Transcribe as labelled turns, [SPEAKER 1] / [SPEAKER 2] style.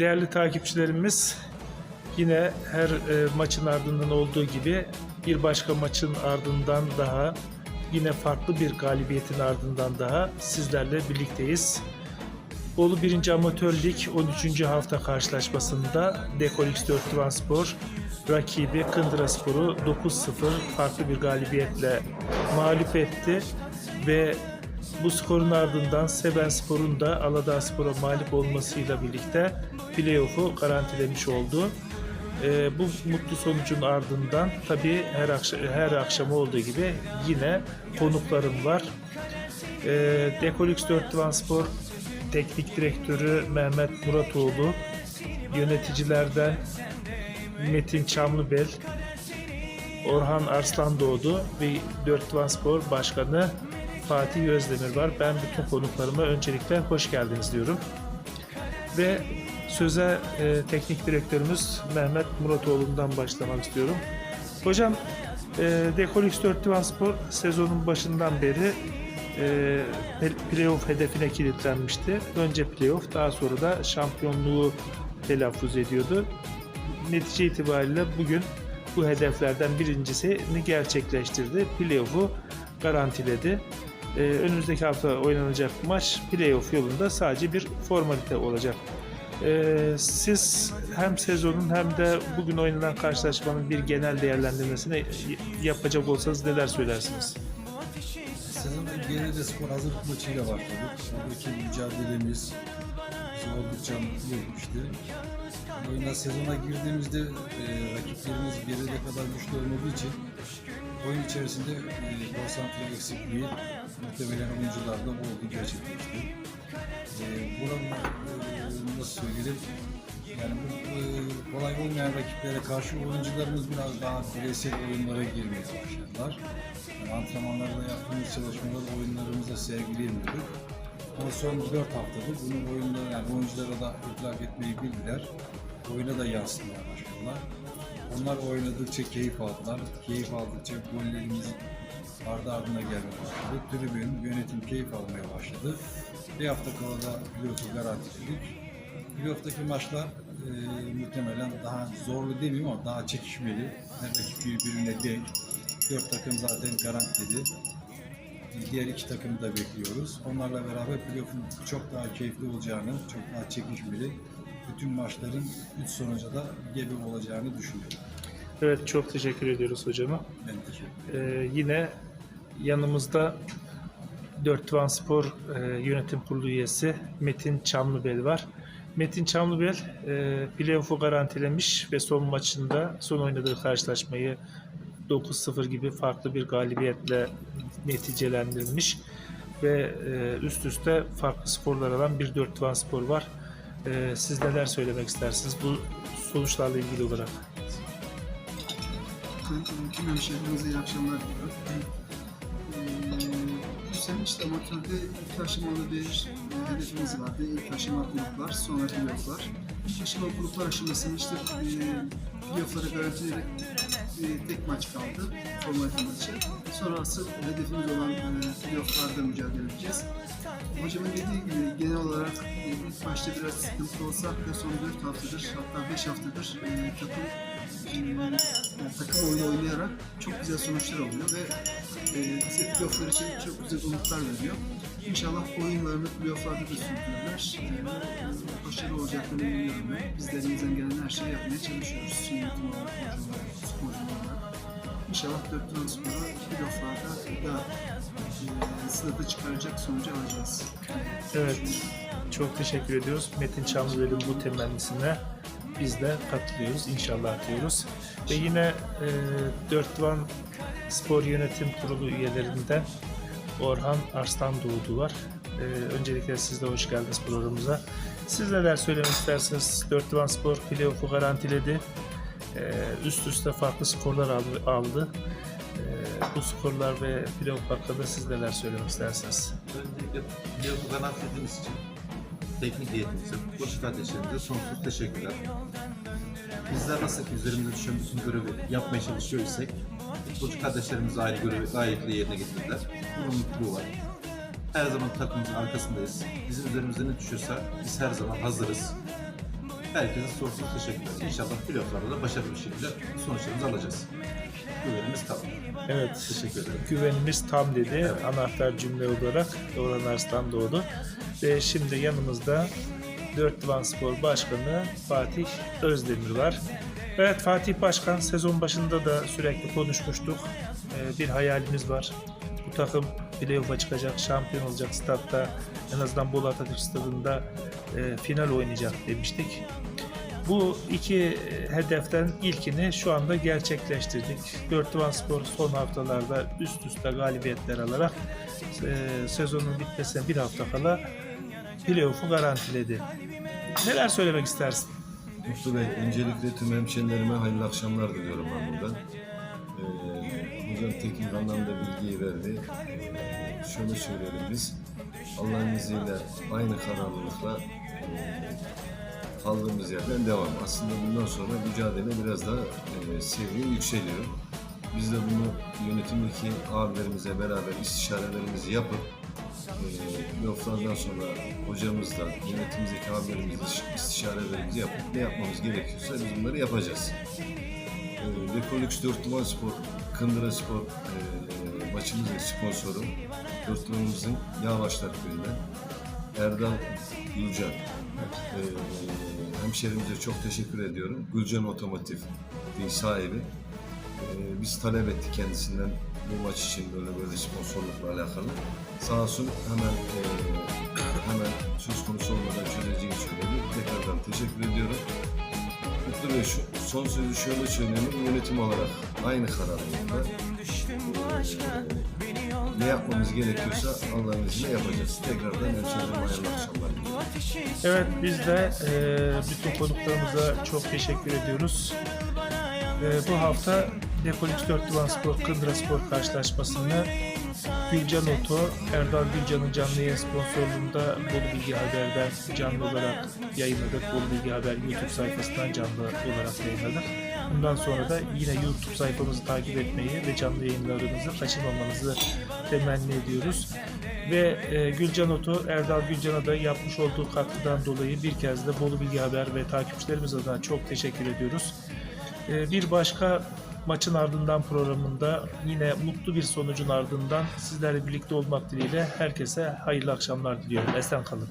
[SPEAKER 1] Değerli takipçilerimiz yine her e, maçın ardından olduğu gibi bir başka maçın ardından daha yine farklı bir galibiyetin ardından daha sizlerle birlikteyiz. Bolu 1. Amatör Lig 13. hafta karşılaşmasında Dekol X4 Transpor rakibi Kındıra Spor'u 9-0 farklı bir galibiyetle mağlup etti ve bu skorun ardından Seben Spor'un da Aladağ Spor'a mağlup olmasıyla birlikte playoff'u garantilemiş oldu. Ee, bu mutlu sonucun ardından tabii her akşam her akşam olduğu gibi yine konuklarım var. Ee, Dekol X4 Transpor Teknik Direktörü Mehmet Muratoğlu, yöneticilerden Metin Çamlıbel, Orhan Arslan Doğdu ve Dört Transpor Başkanı Fatih Özdemir var. Ben bütün konuklarıma öncelikle hoş geldiniz diyorum. Ve söze e, teknik direktörümüz Mehmet Muratoğlu'ndan başlamak istiyorum. Hocam e, Dekol X4 Transpor sezonun başından beri e, playoff hedefine kilitlenmişti. Önce playoff daha sonra da şampiyonluğu telaffuz ediyordu. Netice itibariyle bugün bu hedeflerden birincisini gerçekleştirdi. Playoff'u garantiledi. Ee, önümüzdeki hafta oynanacak maç playoff yolunda sadece bir formalite olacak. Ee, siz hem sezonun hem de bugün oynanan karşılaşmanın bir genel değerlendirmesini yapacak olsanız neler söylersiniz?
[SPEAKER 2] Sezonda genelde spor hazırlık maçıyla başladık. Buradaki mücadelemiz oldukça mutlu etmişti. Oyuna sezona girdiğimizde e, rakiplerimiz geride kadar güçlü olmadığı için oyun içerisinde e, eksikliği muhtemelen oyuncularda oldu gerçekleşti. E, buranın e, nasıl söyleyelim yani bu e, kolay olmayan rakiplere karşı oyuncularımız biraz daha bireysel oyunlara girmeye başladılar. Yani antrenmanlarda yaptığımız çalışmaları oyunlarımıza sergileyemiyorduk. Ama son 4 haftadır bunun oyunları yani oyunculara da itlak etmeyi bildiler. Oyuna da yansıtmaya başladılar. Onlar oynadıkça keyif aldılar. Keyif aldıkça gollerimiz ardı ardına gelmeye başladı. Tribün, yönetim keyif almaya başladı. Bir hafta kala da pilotu garantiledik. Playoff'taki maçlar e, muhtemelen daha zorlu demeyeyim ama daha çekişmeli. Her rakip birbirine denk. Dört takım zaten garantiledi. Diğer iki takımı da bekliyoruz. Onlarla beraber playoff'un çok daha keyifli olacağını, çok daha çekişmeli, bütün maçların üç sonuca da gebe olacağını düşünüyorum.
[SPEAKER 1] Evet çok teşekkür ediyoruz hocama.
[SPEAKER 2] Ben teşekkür ederim.
[SPEAKER 1] Ee, yine yanımızda Dört Transpor e, Yönetim Kurulu üyesi Metin Çamlıbel var. Metin Çamlıbel e, playoff'u garantilemiş ve son maçında son oynadığı karşılaşmayı 9-0 gibi farklı bir galibiyetle neticelendirmiş ve e, üst üste farklı skorlar alan bir Dört Transpor var. E, siz neler söylemek istersiniz bu sonuçlarla ilgili olarak?
[SPEAKER 3] Tüm hemşehrilerimize iyi akşamlar diliyorum. Ee, bu işte amatörde ilk aşamalı bir hedefimiz vardı. İlk aşama gruplar, sonra. İlk aşama gruplar aşamasında işte e, playoffları garantileyerek e, tek maç kaldı. Formalite maçı. Sonra asıl hedefimiz olan e, playofflarda mücadele edeceğiz. Hocamın dediği gibi genel olarak e, ilk başta biraz sıkıntı olsa da son 4 haftadır hatta 5 haftadır e, takım e, takım oyunu oynayarak çok güzel sonuçlar alıyor ve e, playofflar için çok güzel umutlar veriyor. İnşallah bu oyunlarını playofflarda da sürdürürler. E, başarılı olacaklarını inanıyorum ben. Gelen her şeyi yapmaya çalışıyoruz. Yönetim olarak, sporcu olarak. İnşallah dört transporu playofflarda da e, sınıfı çıkaracak sonucu alacağız.
[SPEAKER 1] Evet, çok teşekkür ediyoruz. Metin Çamlıbel'in bu temennisine biz de katılıyoruz inşallah diyoruz. Ve yine e, Dörtvan Spor Yönetim Kurulu üyelerinden Orhan Arslan Doğdu var. E, öncelikle siz de hoş geldiniz programımıza. Siz neler söylemek istersiniz? Dörtvan Spor playoff'u garantiledi. E, üst üste farklı skorlar aldı. aldı. E, bu skorlar ve playoff hakkında siz neler söylemek istersiniz?
[SPEAKER 4] Öncelikle playoff'u garantilediğiniz için teknik heyetimize, futbolcu kardeşlerimize sonsuz teşekkürler. Bizler nasıl ki üzerimize düşen bütün görevi yapmaya çalışıyorsak, futbolcu kardeşlerimiz de aynı görevi layıkıyla yerine getirdiler. Bunun mutluluğu var. Her zaman takımımızın arkasındayız. Bizim üzerimize ne düşüyorsa biz her zaman hazırız. Herkese sonsuz teşekkürler. İnşallah playofflarda da başarılı bir şekilde sonuçlarımızı alacağız. Güvenimiz tam.
[SPEAKER 1] Evet.
[SPEAKER 4] Teşekkür ederim.
[SPEAKER 1] Güvenimiz tam dedi anahtar cümle olarak Orhan Arslan doğdu. Ve şimdi yanımızda Dört Divan Spor Başkanı Fatih Özdemir var. Evet Fatih Başkan sezon başında da sürekli konuşmuştuk. Ee, bir hayalimiz var. Bu takım playoff'a çıkacak, şampiyon olacak statta. En azından Bolu Atatürk Stadı'nda e, final oynayacak demiştik. Bu iki hedeften ilkini şu anda gerçekleştirdik. Dört Divan Spor son haftalarda üst üste galibiyetler alarak e, sezonun bitmesine bir hafta kala playoff'u garantiledi. Neler söylemek istersin?
[SPEAKER 5] Mutlu Bey, öncelikle tüm hemşehrilerime hayırlı akşamlar diliyorum ben buradan. Ee, hocam teknik anlamda bilgiyi verdi. Ee, şöyle söyleyelim biz, Allah'ın izniyle aynı kararlılıkla e, kaldığımız yerden devam. Aslında bundan sonra mücadele biraz daha e, seviye yükseliyor. Biz de bunu yönetimdeki abilerimizle beraber istişarelerimizi yapıp e, playofflardan sonra hocamızla, yönetimimizdeki abilerimizle istişarelerimizi yapıp ne yapmamız gerekiyorsa biz bunları yapacağız. E, Dekolux 4 Duman Spor, Kındıra Spor e, maçımızın sponsoru, 4 Duman'ımızın Yağbaşlar Köyü'nden Erdal Gülcan. E, hemşerimize çok teşekkür ediyorum. Gülcan Otomotiv sahibi. Ee, biz talep ettik kendisinden bu maç için böyle böyle sponsorlukla alakalı. Sağ olsun hemen e, hemen söz konusu olmadan çözeceğini söyledi. Tekrardan teşekkür ediyorum. Mutlu Bey şu, son sözü şöyle söylüyorum. Yönetim olarak aynı kararlılıkla e, ne yapmamız gerekiyorsa Allah'ın izniyle yapacağız. Tekrardan hemşehrilerime hayırlı akşamlar.
[SPEAKER 1] Evet biz de e, bütün konuklarımıza çok teşekkür ediyoruz. E, bu hafta Depolix 4 Divan Spor Kındıra Spor karşılaşmasını Gülcan Oto, Erdal Gülcan'ın canlı yayın sponsorluğunda Bolu Bilgi Haber'den canlı olarak yayınladık. Bolu Bilgi Haber YouTube sayfasından canlı olarak yayınladık. Bundan sonra da yine YouTube sayfamızı takip etmeyi ve canlı yayınlarımızı kaçırmamanızı temenni ediyoruz. Ve e, Gülcan Oto, Erdal Gülcan'a da yapmış olduğu katkıdan dolayı bir kez de Bolu Bilgi Haber ve takipçilerimiz adına çok teşekkür ediyoruz. E, bir başka maçın ardından programında yine mutlu bir sonucun ardından sizlerle birlikte olmak dileğiyle herkese hayırlı akşamlar diliyorum. Esen kalın.